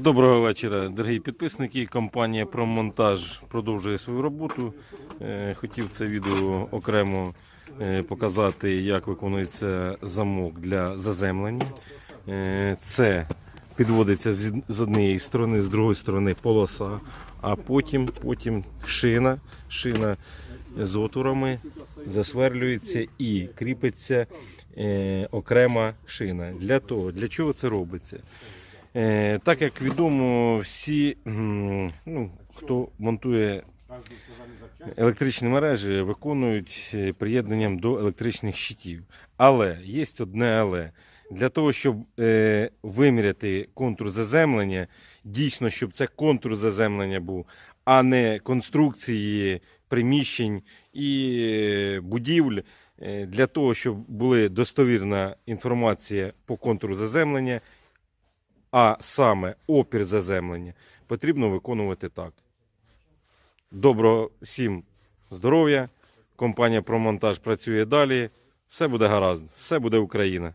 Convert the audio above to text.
Доброго вечора, дорогі підписники. Компанія «Промонтаж» продовжує свою роботу. Е, Хотів це відео окремо е, показати, як виконується замок для заземлення. Е, Це підводиться з однієї сторони, з другої сторони полоса, а потім, потім шина, шина з отворами засверлюється і кріпиться окрема шина. Для того, для чого це робиться? Е, так як відомо, всі, ну, хто монтує електричні мережі, виконують е, приєднанням до електричних щитів. Але є одне але. Для того, щоб е, виміряти контур заземлення, дійсно, щоб це контур заземлення був, а не конструкції приміщень і е, будівель, для того, щоб була достовірна інформація по контуру заземлення, а саме опір заземлення, потрібно виконувати так. Доброго всім здоров'я. Компанія «Промонтаж» працює далі. Все буде гаразд, все буде Україна.